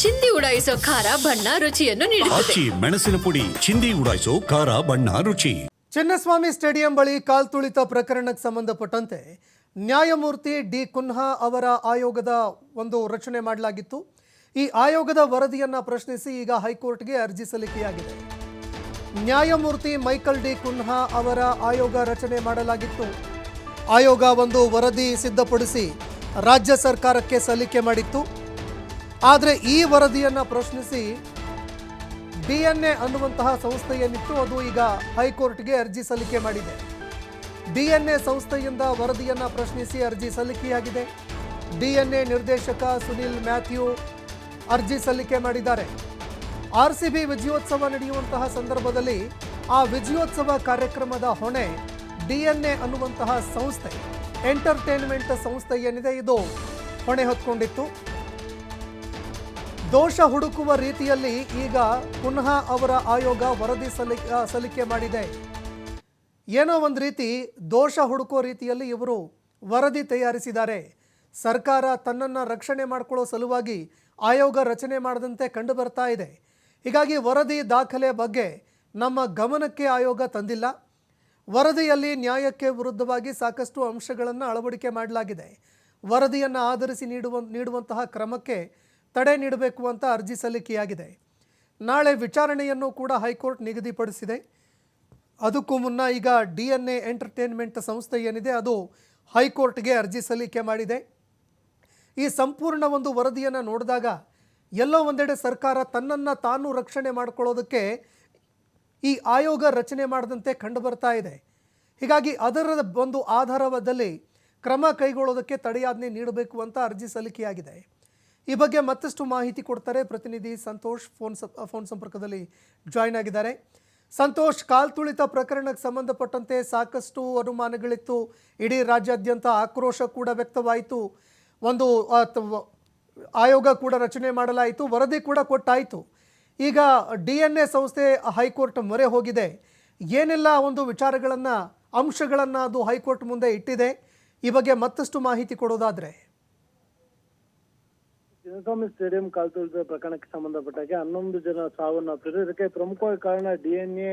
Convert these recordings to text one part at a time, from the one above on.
ಚಿಂದಿ ಉಡಾಯಿಸೋ ಖಾರ ಬಣ್ಣ ರುಚಿಯನ್ನು ನೀಡುತ್ತದೆ. ಆಚಿ ಮೆಣಸಿನ ಪುಡಿ ಚಿಂದಿ ಉಡಾಯಿಸೋ ಖಾರ ಬಣ್ಣ ರುಚಿ. ಚಿನ್ನಸ್ವಾಮಿ ಸ್ಟೇಡಿಯಂ ಬಳಿ ಕಾಲ್ತುಳಿತ ಪ್ರಕರಣಕ್ಕೆ ಸಂಬಂಧಪಟ್ಟಂತೆ ನ್ಯಾಯಮೂರ್ತಿ ಡಿ ಕುನ್ಹಾ ಅವರ ಆಯೋಗದ ಒಂದು ರಚನೆ ಮಾಡಲಾಗಿತ್ತು. ಈ ಆಯೋಗದ ವರದಿಯನ್ನ ಪ್ರಶ್ನಿಸಿ ಈಗ ಹೈಕೋರ್ಟ್ಗೆ ಅರ್ಜಿ ಸಲ್ಲಿಕೆಯಾಗಿದೆ. ನ್ಯಾಯಮೂರ್ತಿ ಮೈಕಲ್ ಡಿ ಕುನ್ಹಾ ಅವರ ಆಯೋಗ ರಚನೆ ಮಾಡಲಾಗಿತ್ತು. ಆಯೋಗ ಒಂದು ವರದಿ ಸಿದ್ಧಪಡಿಸಿ ರಾಜ್ಯ ಸರ್ಕಾರಕ್ಕೆ ಸಲ್ಲಿಕೆ ಮಾಡಿತ್ತು. ಆದರೆ ಈ ವರದಿಯನ್ನು ಪ್ರಶ್ನಿಸಿ ಡಿ ಎನ್ ಎ ಅನ್ನುವಂತಹ ಸಂಸ್ಥೆ ಏನಿತ್ತು ಅದು ಈಗ ಹೈಕೋರ್ಟ್ಗೆ ಅರ್ಜಿ ಸಲ್ಲಿಕೆ ಮಾಡಿದೆ. ಡಿ ಎನ್ ಎ ಸಂಸ್ಥೆಯಿಂದ ವರದಿಯನ್ನು ಪ್ರಶ್ನಿಸಿ ಅರ್ಜಿ ಸಲ್ಲಿಕೆಯಾಗಿದೆ. ಡಿ ಎನ್ ಎ ನಿರ್ದೇಶಕ ಸುನಿಲ್ ಮ್ಯಾಥ್ಯೂ ಅರ್ಜಿ ಸಲ್ಲಿಕೆ ಮಾಡಿದ್ದಾರೆ. ಆರ್ ಸಿ ಬಿ ವಿಜಯೋತ್ಸವ ನಡೆಯುವಂತಹ ಸಂದರ್ಭದಲ್ಲಿ ಆ ವಿಜಯೋತ್ಸವ ಕಾರ್ಯಕ್ರಮದ ಹೊಣೆ ಡಿ ಎನ್ ಎ ಅನ್ನುವಂತಹ ಸಂಸ್ಥೆ, ಎಂಟರ್ಟೈನ್ಮೆಂಟ್ ಸಂಸ್ಥೆ ಏನಿದೆ ಇದು ಹೊಣೆ ಹೊತ್ಕೊಂಡಿತ್ತು. ದೋಷ ಹುಡುಕುವ ರೀತಿಯಲ್ಲಿ ಈಗ ಪುನಃ ಅವರ ಆಯೋಗ ವರದಿ ಸಲಿ ಸಲ್ಲಿಕೆ ಮಾಡಿದೆ. ಏನೋ ಒಂದು ರೀತಿ ದೋಷ ಹುಡುಕೋ ರೀತಿಯಲ್ಲಿ ಇವರು ವರದಿ ತಯಾರಿಸಿದ್ದಾರೆ. ಸರ್ಕಾರ ತನ್ನನ್ನು ರಕ್ಷಣೆ ಮಾಡಿಕೊಳ್ಳೋ ಸಲುವಾಗಿ ಆಯೋಗ ರಚನೆ ಮಾಡದಂತೆ ಕಂಡು ಬರ್ತಾ ಇದೆ. ಹೀಗಾಗಿ ವರದಿ ದಾಖಲೆ ಬಗ್ಗೆ ನಮ್ಮ ಗಮನಕ್ಕೆ ಆಯೋಗ ತಂದಿಲ್ಲ. ವರದಿಯಲ್ಲಿ ನ್ಯಾಯಕ್ಕೆ ವಿರುದ್ಧವಾಗಿ ಸಾಕಷ್ಟು ಅಂಶಗಳನ್ನು ಅಳವಡಿಕೆ ಮಾಡಲಾಗಿದೆ. ವರದಿಯನ್ನು ಆಧರಿಸಿ ನೀಡುವ, ನೀಡುವಂತಹ ಕ್ರಮಕ್ಕೆ ತಡೆ ನೀಡಬೇಕು ಅಂತ ಅರ್ಜಿ ಸಲ್ಲಿಕೆಯಾಗಿದೆ. ನಾಳೆ ವಿಚಾರಣೆಯನ್ನು ಕೂಡ ಹೈಕೋರ್ಟ್ ನಿಗದಿಪಡಿಸಿದೆ. ಅದಕ್ಕೂ ಮುನ್ನ ಈಗ ಡಿ ಎನ್ ಎ ಎಂಟರ್ಟೈನ್ಮೆಂಟ್ ಸಂಸ್ಥೆ ಏನಿದೆ, ಅದು ಹೈಕೋರ್ಟ್ಗೆ ಅರ್ಜಿ ಸಲ್ಲಿಕೆ ಮಾಡಿದೆ. ಈ ಸಂಪೂರ್ಣ ಒಂದು ವರದಿಯನ್ನು ನೋಡಿದಾಗ ಎಲ್ಲೋ ಒಂದೆಡೆ ಸರ್ಕಾರ ತನ್ನನ್ನು ತಾನು ರಕ್ಷಣೆ ಮಾಡಿಕೊಳ್ಳೋದಕ್ಕೆ ಈ ಆಯೋಗ ರಚನೆ ಮಾಡದಂತೆ ಕಂಡು ಬರ್ತಾ ಇದೆ. ಹೀಗಾಗಿ ಅದರ ಒಂದು ಆಧಾರದಲ್ಲಿ ಕ್ರಮ ಕೈಗೊಳ್ಳೋದಕ್ಕೆ ತಡೆಯಾಜ್ಞೆ ನೀಡಬೇಕು ಅಂತ ಅರ್ಜಿ ಸಲ್ಲಿಕೆಯಾಗಿದೆ. ಈ ಬಗ್ಗೆ ಮತ್ತಷ್ಟು ಮಾಹಿತಿ ಕೊಡ್ತಾರೆ ಪ್ರತಿನಿಧಿ ಸಂತೋಷ್ ಫೋನ್ ಫೋನ್ ಸಂಪರ್ಕದಲ್ಲಿ ಜಾಯ್ನ್ ಆಗಿದ್ದಾರೆ. ಸಂತೋಷ್ ಕಾಲ್ತುಳಿತ ಪ್ರಕರಣಕ್ಕೆ ಸಂಬಂಧಪಟ್ಟಂತೆ ಸಾಕಷ್ಟು ಅನುಮಾನಗಳಿತ್ತು. ಇಡೀ ರಾಜ್ಯಾದ್ಯಂತ ಆಕ್ರೋಶ ಕೂಡ ವ್ಯಕ್ತವಾಯಿತು. ಒಂದು ಆಯೋಗ ಕೂಡ ರಚನೆ ಮಾಡಲಾಯಿತು, ವರದಿ ಕೂಡ ಕೊಟ್ಟಾಯಿತು. ಈಗ ಡಿ ಎನ್ ಎ ಸಂಸ್ಥೆ ಹೈಕೋರ್ಟ್ ಮೊರೆ ಹೋಗಿದೆ. ಏನೆಲ್ಲ ಒಂದು ವಿಚಾರಗಳನ್ನು, ಅಂಶಗಳನ್ನು ಅದು ಹೈಕೋರ್ಟ್ ಮುಂದೆ ಇಟ್ಟಿದೆ, ಈ ಬಗ್ಗೆ ಮತ್ತಷ್ಟು ಮಾಹಿತಿ ಕೊಡೋದಾದರೆ. ಚಿನ್ನಸ್ವಾಮಿ ಸ್ಟೇಡಿಯಂ ಕಾಲ್ತುಳಿತ ಪ್ರಕರಣಕ್ಕೆ ಸಂಬಂಧಪಟ್ಟಾಗೆ ಹನ್ನೊಂದು ಜನ ಸಾವನ್ನಪ್ಪಿದ್ರು ಇದಕ್ಕೆ ಪ್ರಮುಖವಾಗಿ ಕಾರಣ ಡಿಎನ್ಎ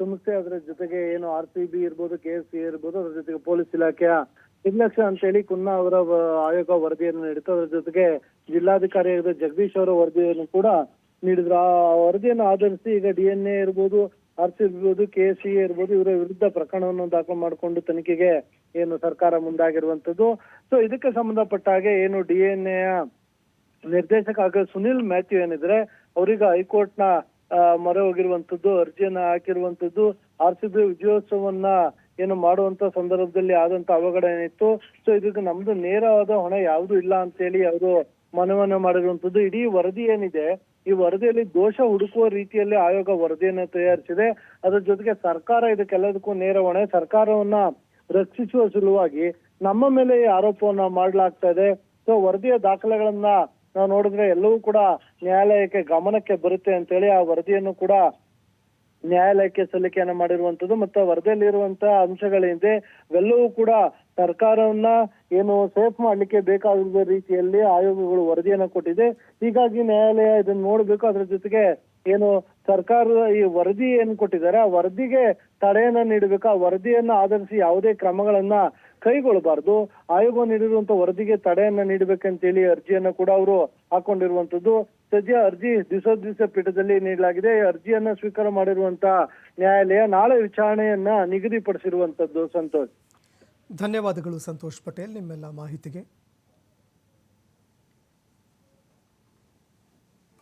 ಸಂಸ್ಥೆ ಅದರ ಜೊತೆಗೆ ಏನು ಆರ್ ಸಿ ಬಿ ಇರ್ಬೋದು ಕೆ ಎಸ್ ಸಿ ಇರ್ಬೋದು, ಅದ್ರ ಜೊತೆಗೆ ಪೊಲೀಸ್ ಇಲಾಖೆಯ ನಿರ್ಲಕ್ಷ್ಯ ಅಂತೇಳಿ ಕುನ್ನಾ ಅವರ ಆಯೋಗ ವರದಿಯನ್ನು ನೀಡಿತು ಅದ್ರ ಜೊತೆಗೆ ಜಿಲ್ಲಾಧಿಕಾರಿ ಆಗಿದ್ದ ಜಗದೀಶ್ ಅವರ ವರದಿಯನ್ನು ಕೂಡ ನೀಡಿದ್ರು. ಆ ವರದಿಯನ್ನು ಆಧರಿಸಿ ಈಗ ಡಿಎನ್ಎ ಇರ್ಬೋದು ಆರ್ ಸಿ ಇರ್ಬೋದು ಕೆ ಸಿ ಇರ್ಬೋದು, ಇವರ ವಿರುದ್ಧ ಪ್ರಕರಣವನ್ನು ದಾಖಲು ಮಾಡಿಕೊಂಡು ತನಿಖೆಗೆ ಏನು ಸರ್ಕಾರ ಮುಂದಾಗಿರುವಂತದ್ದು. ಸೊ ಇದಕ್ಕೆ ಸಂಬಂಧಪಟ್ಟ ಹಾಗೆ ಏನು ಡಿಎನ್ಎ ನಿರ್ದೇಶಕ ಆಗ ಸುನಿಲ್ ಮ್ಯಾಥ್ಯೂ ಏನಿದ್ರೆ, ಅವರೀಗ ಹೈಕೋರ್ಟ್ನ ಮೊರೆ ಹೋಗಿರುವಂತದ್ದು ಅರ್ಜಿಯನ್ನ ಹಾಕಿರುವಂತದ್ದು ಆರ್ ಸಿ ಬಿ ವಿಜಯೋತ್ಸವನ್ನ ಏನು ಮಾಡುವಂತ ಸಂದರ್ಭದಲ್ಲಿ ಆದಂತ ಅವಘಡ ಏನಿತ್ತು. ಸೊ ಇದಕ್ಕೆ ನಮ್ದು ನೇರವಾದ ಹೊಣೆ ಯಾವ್ದು ಇಲ್ಲ ಅಂತ ಹೇಳಿ ಅವರು ಮನವನ್ನ ಮಾಡಿರುವಂತದ್ದು ಇಡೀ ವರದಿ ಏನಿದೆ, ಈ ವರದಿಯಲ್ಲಿ ದೋಷ ಹುಡುಕುವ ರೀತಿಯಲ್ಲಿ ಆಯೋಗ ವರದಿಯನ್ನ ತಯಾರಿಸಿದೆ. ಅದರ ಜೊತೆಗೆ ಸರ್ಕಾರ ಇದಕ್ಕೆಲ್ಲದಕ್ಕೂ ನೇರ ಹೊಣೆ. ಸರ್ಕಾರವನ್ನ ರಕ್ಷಿಸುವ ಸಲುವಾಗಿ ನಮ್ಮ ಮೇಲೆ ಈ ಆರೋಪವನ್ನ ಮಾಡಲಾಗ್ತಾ ಇದೆ. ಸೊ ವರದಿಯ ದಾಖಲೆಗಳನ್ನ ನಾವು ನೋಡಿದ್ರೆ ಎಲ್ಲವೂ ಕೂಡ ನ್ಯಾಯಾಲಯಕ್ಕೆ ಗಮನಕ್ಕೆ ಬರುತ್ತೆ ಅಂತೇಳಿ ಆ ವರದಿಯನ್ನು ಕೂಡ ನ್ಯಾಯಾಲಯಕ್ಕೆ ಸಲ್ಲಿಕೆಯನ್ನ ಮಾಡಿರುವಂತದ್ದು ಮತ್ತು ವರದಿಯಲ್ಲಿ ಇರುವಂತಹ ಅಂಶಗಳೇನಿದೆ ಅವೆಲ್ಲವೂ ಕೂಡ ಸರ್ಕಾರವನ್ನ ಏನು ಸೇಫ್ ಮಾಡ್ಲಿಕ್ಕೆ ಬೇಕಾಗಿರುವ ರೀತಿಯಲ್ಲಿ ಆಯೋಗಗಳು ವರದಿಯನ್ನು ಕೊಟ್ಟಿದೆ. ಹೀಗಾಗಿ ನ್ಯಾಯಾಲಯ ಇದನ್ನ ನೋಡ್ಬೇಕು. ಅದ್ರ ಜೊತೆಗೆ ಏನು ಸರ್ಕಾರದ ಈ ವರದಿ ಏನ್ ಕೊಟ್ಟಿದ್ದಾರೆ, ಆ ವರದಿಗೆ ತಡೆಯನ್ನ ನೀಡಬೇಕು. ಆ ವರದಿಯನ್ನ ಆಧರಿಸಿ ಯಾವುದೇ ಕ್ರಮಗಳನ್ನ ಕೈಗೊಳ್ಳಬಾರ್ದು. ಆಯೋಗ ನೀಡಿರುವಂತ ವರದಿಗೆ ತಡೆಯನ್ನ ನೀಡಬೇಕಂತೇಳಿ ಅರ್ಜಿಯನ್ನ ಕೂಡ ಅವರು ಹಾಕೊಂಡಿರುವಂತದ್ದು. ಸದ್ಯ ಅರ್ಜಿ ದಿವಸ ದಿವಸ ಪೀಠದಲ್ಲಿ ನೀಡಲಾಗಿದೆ. ಅರ್ಜಿಯನ್ನ ಸ್ವೀಕಾರ ಮಾಡಿರುವಂತ ನ್ಯಾಯಾಲಯ ನಾಳೆ ವಿಚಾರಣೆಯನ್ನ ನಿಗದಿಪಡಿಸಿರುವಂತದ್ದು. ಸಂತೋಷ್. ಧನ್ಯವಾದಗಳು ಸಂತೋಷ್ ಪಟೇಲ್, ನಿಮ್ಮೆಲ್ಲ ಮಾಹಿತಿಗೆ.